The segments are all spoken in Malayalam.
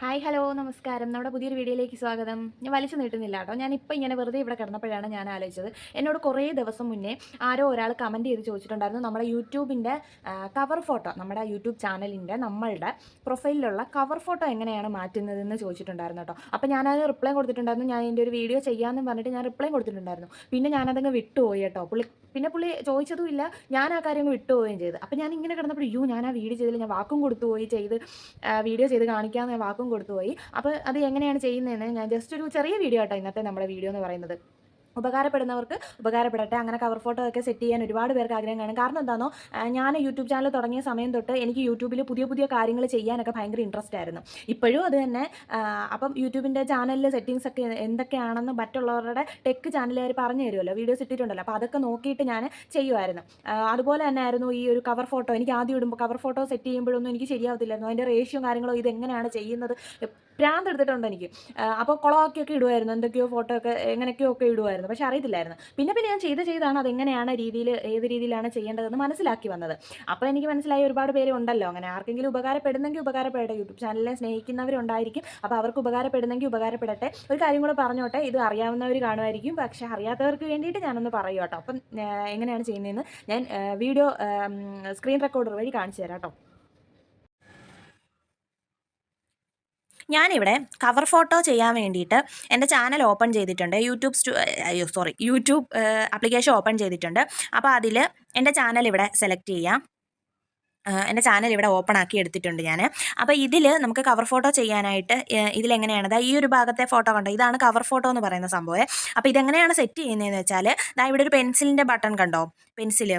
ഹായ് ഹലോ നമസ്കാരം. നമ്മുടെ പുതിയൊരു വീഡിയോയിലേക്ക് സ്വാഗതം. ഞാൻ വലിച്ചു നീട്ടുന്നില്ല കേട്ടോ. ഞാൻ ഇപ്പോൾ ഇങ്ങനെ വെറുതെ ഇവിടെ കിടന്നപ്പോഴാണ് ഞാൻ ആലോചിച്ചത്. എന്നോട് കുറേ ദിവസം മുന്നേ ആരോ ഒരാൾ കമന്റ് ചെയ്ത് ചോദിച്ചിട്ടുണ്ടായിരുന്നു. നമ്മുടെ യൂട്യൂബിന്റെ കവർ ഫോട്ടോ നമ്മുടെ യൂട്യൂബ് ചാനലിന്റെ നമ്മളുടെ പ്രൊഫൈലിലുള്ള കവർ ഫോട്ടോ എങ്ങനെയാണ് മാറ്റുന്നതെന്ന് ചോദിച്ചിട്ടുണ്ടായിരുന്നു കേട്ടോ. അപ്പോൾ ഞാനത് റിപ്ലൈ കൊടുത്തിട്ടുണ്ടായിരുന്നു. ഞാൻ എന്റെ ഒരു വീഡിയോ ചെയ്യാമെന്ന് പറഞ്ഞിട്ട് ഞാൻ റിപ്ലൈ കൊടുത്തിട്ടുണ്ടായിരുന്നു. പിന്നെ ഞാനതങ്ങ് വിട്ടുപോയി കേട്ടോ. പുള്ളി പിന്നെ പുള്ളി ചോദിച്ചതുമില്ല ഞാൻ ആ കാര്യം വിട്ടുപോവുകയും ചെയ്തു. അപ്പോൾ ഞാൻ ഇങ്ങനെ കിടന്നപ്പോൾ അയ്യോ ഞാൻ ആ വീഡിയോ ചെയ്തില്ല. ഞാൻ വാക്കും കൊടുത്തു പോയി ചെയ്ത് വീഡിയോ ചെയ്ത് കാണിക്കാമെന്ന് ഞാൻ വാക്കും കൊടുത്തുപോയി. അപ്പോൾ അത് എങ്ങനെയാണ് ചെയ്യുന്നതെന്ന് ഞാൻ ജസ്റ്റ് ഒരു ചെറിയ വീഡിയോ ആട്ടോ ഇന്നത്തെ നമ്മുടെ വീഡിയോ എന്ന് പറയുന്നത്. ഉപകാരപ്പെടുന്നവർക്ക് ഉപകാരപ്പെടട്ടെ. അങ്ങനെ കവർ ഫോട്ടോ ഒക്കെ സെറ്റ് ചെയ്യാൻ ഒരുപാട് പേർക്ക് ആഗ്രഹം കാണും. കാരണം എന്താണോ ഞാൻ യൂട്യൂബ് ചാനൽ തുടങ്ങിയ സമയം തൊട്ട് എനിക്ക് യൂട്യൂബിൽ പുതിയ പുതിയ കാര്യങ്ങൾ ചെയ്യാനൊക്കെ ഭയങ്കര ഇൻട്രസ്റ്റ് ആയിരുന്നു. ഇപ്പോഴും അത് തന്നെ അപ്പം യൂട്യൂബിന്റെ ചാനലിൽ സെറ്റിങ്സ് ഒക്കെ എന്തൊക്കെയാണെന്ന് മറ്റുള്ളവരുടെ ടെക് ചാനലുകാർ പറഞ്ഞു തരുമല്ലോ. വീഡിയോസ് ഇട്ടിട്ടുണ്ടല്ലോ. അപ്പോൾ അതൊക്കെ നോക്കിയിട്ട് ഞാൻ ചെയ്യുമായിരുന്നു. അതുപോലെ തന്നെ ആയിരുന്നു ഈ ഒരു കവർ ഫോട്ടോ എനിക്ക് ആദ്യം ഇടുമ്പോൾ കവർ ഫോട്ടോ സെറ്റ് ചെയ്യുമ്പോഴൊന്നും എനിക്ക് ശരിയാവത്തില്ലായിരുന്നു. അതിന്റെ റേഷ്യോ കാര്യങ്ങളോ ഇത് എങ്ങനെയാണ് ചെയ്യുന്നത്? ഭ്രാന്ത് എടുത്തിട്ടുണ്ട് എനിക്ക്. അപ്പോൾ കുളമാക്കിയൊക്കെ ഇടുമായിരുന്നു എന്തൊക്കെയോ ഫോട്ടോ ഒക്കെ എങ്ങനെയൊക്കെയോ ഒക്കെ ഇടുമായിരുന്നു പക്ഷെ അറിയത്തില്ലായിരുന്നു. പിന്നെ പിന്നെ ഞാൻ ചെയ്ത് ചെയ്താണ് അതെങ്ങനെയാണ് രീതിയിൽ ഏത് രീതിയിലാണ് ചെയ്യേണ്ടതെന്ന് മനസ്സിലാക്കി വന്നത്. അപ്പോൾ എനിക്ക് മനസ്സിലായി ഒരുപാട് പേര് ഉണ്ടല്ലോ. അങ്ങനെ ആർക്കെങ്കിലും ഉപകാരപ്പെടുന്നെങ്കിൽ ഉപകാരപ്പെടട്ടെ. യൂട്യൂബ് ചാനലിനെ സ്നേഹിക്കുന്നവരുണ്ടായിരിക്കും. അപ്പോൾ അവർക്ക് ഉപകാരപ്പെടുന്നെങ്കിൽ ഉപകാരപ്പെടട്ടെ. ഒരു കാര്യം കൂടെ പറഞ്ഞോട്ടെ. ഇത് അറിയാവുന്നവർ കാണുമായിരിക്കും പക്ഷേ അറിയാത്തവർക്ക് വേണ്ടിയിട്ട് ഞാനൊന്ന് പറയൂ കേട്ടോ. അപ്പം എങ്ങനെയാണ് ചെയ്യുന്നതെന്ന് ഞാൻ വീഡിയോ സ്ക്രീൻ റെക്കോർഡർ വഴി കാണിച്ചു തരാം കേട്ടോ. ഞാനിവിടെ കവർ ഫോട്ടോ ചെയ്യാൻ വേണ്ടിയിട്ട് എന്റെ ചാനൽ ഓപ്പൺ ചെയ്തിട്ടുണ്ട്. യൂട്യൂബ് സ്റ്റു അയ്യോ സോറി യൂട്യൂബ് ആപ്ലിക്കേഷൻ ഓപ്പൺ ചെയ്തിട്ടുണ്ട്. അപ്പോൾ അതിൽ എന്റെ ചാനൽ ഇവിടെ സെലക്ട് ചെയ്യാം. എന്റെ ചാനൽ ഇവിടെ ഓപ്പൺ ആക്കി എടുത്തിട്ടുണ്ട് ഞാൻ അപ്പോൾ ഇതിൽ നമുക്ക് കവർ ഫോട്ടോ ചെയ്യാനായിട്ട് ഇതിലെങ്ങനെയാണ്? ഈ ഒരു ഭാഗത്തെ ഫോട്ടോ കണ്ടോ? ഇതാണ് കവർ ഫോട്ടോ എന്ന് പറയുന്ന സംഭവം. അപ്പോൾ ഇതെങ്ങനെയാണ് സെറ്റ് ചെയ്യുന്നതെന്ന് വെച്ചാൽ ഇതാ ഇവിടെ ഒരു പെൻസിലിന്റെ ബട്ടൺ കണ്ടോ? പെൻസിൽ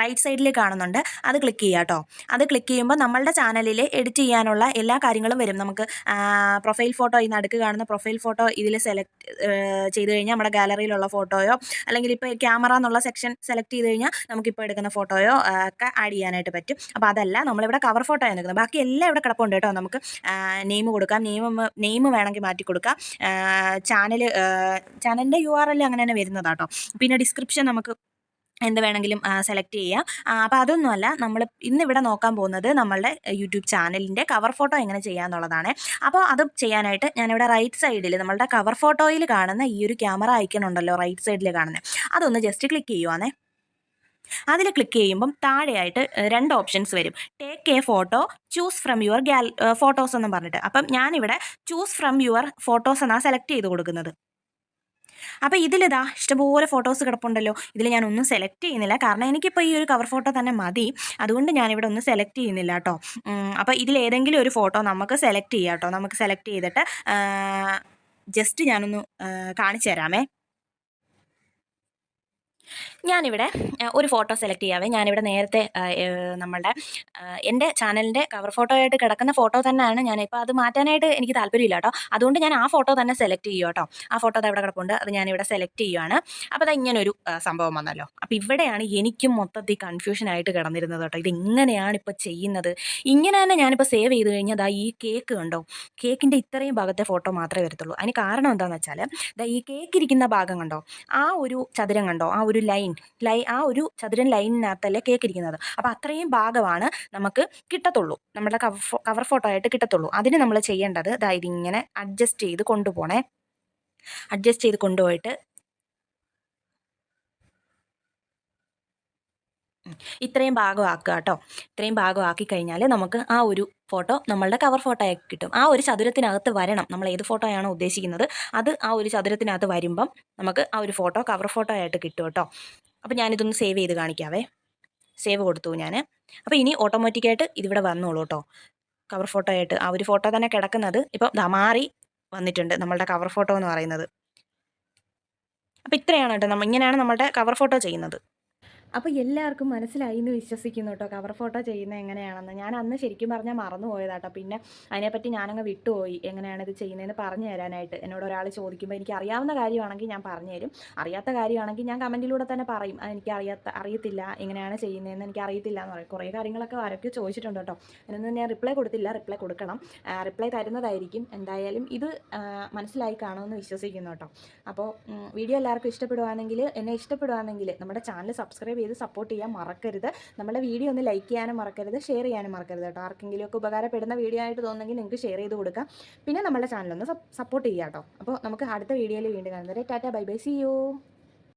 റൈറ്റ് സൈഡിൽ കാണുന്നുണ്ട്. അത് ക്ലിക്ക് ചെയ്യുക കേട്ടോ അത് ക്ലിക്ക് ചെയ്യുമ്പോൾ നമ്മളുടെ ചാനലിൽ എഡിറ്റ് ചെയ്യാനുള്ള എല്ലാ കാര്യങ്ങളും വരും. നമുക്ക് പ്രൊഫൈൽ ഫോട്ടോ ഈ നടുക്ക് കാണുന്ന പ്രൊഫൈൽ ഫോട്ടോ ഇതിൽ സെലക്ട് ചെയ്ത് കഴിഞ്ഞാൽ നമ്മുടെ ഗാലറിയിലുള്ള ഫോട്ടോയോ അല്ലെങ്കിൽ ഇപ്പോൾ ക്യാമറ എന്നുള്ള സെക്ഷൻ സെലക്ട് ചെയ്ത് കഴിഞ്ഞാൽ നമുക്കിപ്പോൾ എടുക്കുന്ന ഫോട്ടോയോ ഒക്കെ ആഡ് ചെയ്യാനായിട്ട് പറ്റും. അപ്പോൾ അതല്ല നമ്മളിവിടെ കവർ ഫോട്ടോ ആണ് എടുക്കുന്നത് ബാക്കി എല്ലാം ഇവിടെ കിടപ്പുണ്ട് കേട്ടോ നമുക്ക് നെയിം കൊടുക്കാം. നെയിം നെയിം വേണമെങ്കിൽ മാറ്റി കൊടുക്കാം. ചാനൽ ചാനലിന്റെ യു ആർ എൽ അങ്ങനെ തന്നെ വരുന്നതാട്ടോ പിന്നെ ഡിസ്ക്രിപ്ഷൻ നമുക്ക് എന്ത് വേണമെങ്കിലും സെലക്ട് ചെയ്യാം. അപ്പോൾ അതൊന്നുമല്ല നമ്മൾ ഇന്നിവിടെ നോക്കാൻ പോകുന്നത് നമ്മളുടെ യൂട്യൂബ് ചാനലിന്റെ കവർ ഫോട്ടോ എങ്ങനെ ചെയ്യാമെന്നുള്ളതാണ് അപ്പോൾ അത് ചെയ്യാനായിട്ട് ഞാനിവിടെ റൈറ്റ് സൈഡിൽ നമ്മളുടെ കവർ ഫോട്ടോയിൽ കാണുന്ന ഈ ഒരു ക്യാമറ ഐക്കൺ ഉണ്ടല്ലോ റൈറ്റ് സൈഡിൽ കാണുന്നത് അതൊന്ന് ജസ്റ്റ് ക്ലിക്ക് ചെയ്യുവാണേ. അതിൽ ക്ലിക്ക് ചെയ്യുമ്പം താഴെയായിട്ട് രണ്ട് ഓപ്ഷൻസ് വരും. Take a photo choose from your gallery photos എന്നും പറഞ്ഞിട്ട്. അപ്പം ഞാനിവിടെ ചൂസ് ഫ്രം യുവർ ഫോട്ടോസ് എന്നാണ് സെലക്ട് ചെയ്ത് കൊടുക്കുന്നത്. അപ്പോൾ ഇതിലിതാ ഇഷ്ടംപോലെ ഫോട്ടോസ് കിടപ്പുണ്ടല്ലോ. ഇതിൽ ഞാൻ ഒന്നും സെലക്ട് ചെയ്യുന്നില്ല. കാരണം എനിക്കിപ്പോൾ ഈ ഒരു കവർ ഫോട്ടോ തന്നെ മതി. അതുകൊണ്ട് ഞാനിവിടെ ഒന്നും സെലക്ട് ചെയ്യുന്നില്ല കേട്ടോ അപ്പോൾ ഇതിൽ ഏതെങ്കിലും ഒരു ഫോട്ടോ നമുക്ക് സെലക്ട് ചെയ്യാം കേട്ടോ നമുക്ക് സെലക്ട് ചെയ്തിട്ട് ജസ്റ്റ് ഞാനൊന്ന് കാണിച്ചു തരാമേ ഞാനിവിടെ ഒരു ഫോട്ടോ സെലക്ട് ചെയ്യാവേ. ഞാനിവിടെ നേരത്തെ നമ്മളുടെ എന്റെ ചാനലിന്റെ കവർ ഫോട്ടോ ആയിട്ട് കിടക്കുന്ന ഫോട്ടോ തന്നെയാണ് ഞാനിപ്പോൾ അത് മാറ്റാനായിട്ട് എനിക്ക് താല്പര്യമില്ല കേട്ടോ. അതുകൊണ്ട് ഞാൻ ആ ഫോട്ടോ തന്നെ സെലക്ട് ചെയ്യും കേട്ടോ. ആ ഫോട്ടോ അവിടെ കിടപ്പുണ്ട്. അത് ഞാനിവിടെ സെലക്ട് ചെയ്യുവാണ്. അപ്പോൾ അത് ഇങ്ങനൊരു സംഭവം വന്നല്ലോ. അപ്പോൾ ഇവിടെയാണ് എനിക്കും മൊത്തത്തിൽ കൺഫ്യൂഷനായിട്ട് കിടന്നിരുന്നത് കേട്ടോ. ഇതെങ്ങനെയാണ് ഇപ്പോൾ ചെയ്യുന്നത്. ഇങ്ങനെ തന്നെ ഞാനിപ്പോൾ സേവ് ചെയ്ത് കഴിഞ്ഞാൽ അതാ ഈ കേക്ക് കണ്ടോ? കേക്കിന്റെ ഇത്രയും ഭാഗത്തെ ഫോട്ടോ മാത്രമേ വരത്തുള്ളൂ. അതിന് കാരണം എന്താണെന്ന് വെച്ചാൽ ഈ കേക്ക് ഇരിക്കുന്ന ഭാഗം കണ്ടോ? ആ ഒരു ചതുരം കണ്ടോ? ആ ഒരു ലൈൻ ലൈ ആ ഒരു ചതുരൻ ലൈനിനകത്തല്ലേ കേക്ക് ഇരിക്കുന്നത് അപ്പോൾ അത്രയും ഭാഗമാണ് നമുക്ക് കിട്ടത്തുള്ളൂ. നമ്മുടെ കവർ കവർ ഫോട്ടോ ആയിട്ട് കിട്ടത്തുള്ളൂ. അതിന് നമ്മൾ ചെയ്യേണ്ടത് ദാ ഇങ്ങനെ അഡ്ജസ്റ്റ് ചെയ്ത് കൊണ്ടുപോകണേ അഡ്ജസ്റ്റ് ചെയ്ത് കൊണ്ടുപോയിട്ട് ഇത്രയും ഭാഗം ആക്കുക കേട്ടോ. ഇത്രയും ഭാഗം ആക്കി കഴിഞ്ഞാൽ നമുക്ക് ആ ഒരു ഫോട്ടോ നമ്മളുടെ കവർ ഫോട്ടോ ആയി കിട്ടും. ആ ഒരു ചതുരത്തിനകത്ത് വരണം. നമ്മൾ ഏത് ഫോട്ടോയാണോ ഉദ്ദേശിക്കുന്നത്. അത് ആ ഒരു ചതുരത്തിനകത്ത് വരുമ്പം നമുക്ക് ആ ഒരു ഫോട്ടോ കവർ ഫോട്ടോ ആയിട്ട് കിട്ടും കേട്ടോ. അപ്പോൾ ഞാനിതൊന്ന് സേവ് ചെയ്ത് കാണിക്കാവേ. സേവ് കൊടുത്തു ഞാൻ അപ്പോൾ ഇനി ഓട്ടോമാറ്റിക്കായിട്ട് ഇതിവിടെ വന്നോളൂ കേട്ടോ. കവർ ഫോട്ടോ ആയിട്ട്. ആ ഒരു ഫോട്ടോ തന്നെ കിടക്കുന്നത് ഇപ്പം മാറി വന്നിട്ടുണ്ട് നമ്മളുടെ കവർ ഫോട്ടോ എന്ന് പറയുന്നത്. അപ്പോൾ ഇത്രയാണ് കേട്ടോ. നമ്മൾ ഇങ്ങനെയാണ് നമ്മളുടെ കവർ ഫോട്ടോ ചെയ്യുന്നത്. അപ്പോൾ എല്ലാവർക്കും മനസ്സിലായി എന്ന് വിശ്വസിക്കുന്നു കേട്ടോ. കവർ ഫോട്ടോ ചെയ്യുന്നത് എങ്ങനെയാണെന്ന്. ഞാൻ അന്ന് ശരിക്കും പറഞ്ഞാൽ മറന്നു പോയതാട്ടോ പിന്നെ അതിനെപ്പറ്റി ഞാനങ്ങ് വിട്ടുപോയി. എങ്ങനെയാണ് ഇത് ചെയ്യുന്നതെന്ന് പറഞ്ഞു തരാനായിട്ട്. എന്നോട് ഒരാൾ ചോദിക്കുമ്പോൾ എനിക്ക് അറിയാവുന്ന കാര്യമാണെങ്കിൽ ഞാൻ പറഞ്ഞു തരും. അറിയാത്ത കാര്യമാണെങ്കിൽ ഞാൻ കമന്റിലൂടെ തന്നെ പറയും. "അത് എനിക്ക് അറിയാത്ത അറിയത്തില്ല. എങ്ങനെയാണ് ചെയ്യുന്നതെന്ന് എനിക്ക് അറിയത്തില്ല എന്ന് പറയും. കുറേ കാര്യങ്ങളൊക്കെ ആരൊക്കെ ചോദിച്ചിട്ടുണ്ട് കേട്ടോ. അതിനൊന്നും ഞാൻ റിപ്ലൈ കൊടുത്തില്ല. റിപ്ലൈ കൊടുക്കണം. റിപ്ലൈ തരുന്നതായിരിക്കും. എന്തായാലും ഇത് മനസ്സിലായി കാണുമെന്ന് വിശ്വസിക്കുന്നു കേട്ടോ. അപ്പോൾ വീഡിയോ എല്ലാവർക്കും ഇഷ്ടപ്പെടുവാണെങ്കിൽ എന്നെ ഇഷ്ടപ്പെടുവാണെങ്കിൽ നമ്മുടെ ചാനൽ സബ്സ്ക്രൈബ് സബ്സ്ക്രൈബ് ചെയ്ത് സപ്പോർട്ട് ചെയ്യാൻ മറക്കരുത്. നമ്മുടെ വീഡിയോ ഒന്ന് ലൈക്ക് ചെയ്യാനും മറക്കരുത് ഷെയർ ചെയ്യാനും മറക്കരുത് കേട്ടോ. ആർക്കെങ്കിലും ഒക്കെ ഉപകാരപ്പെടുന്ന വീഡിയോ ആയിട്ട് തോന്നുന്നെങ്കിൽ നിങ്ങൾക്ക് ഷെയർ ചെയ്ത് കൊടുക്കാം. പിന്നെ നമ്മുടെ ചാനലൊന്ന് സപ്പോർട്ട് ചെയ്യാം കേട്ടോ. അപ്പോൾ നമുക്ക് അടുത്ത വീഡിയോയിൽ വീണ്ടും കാണുന്നത് tata bye bye see you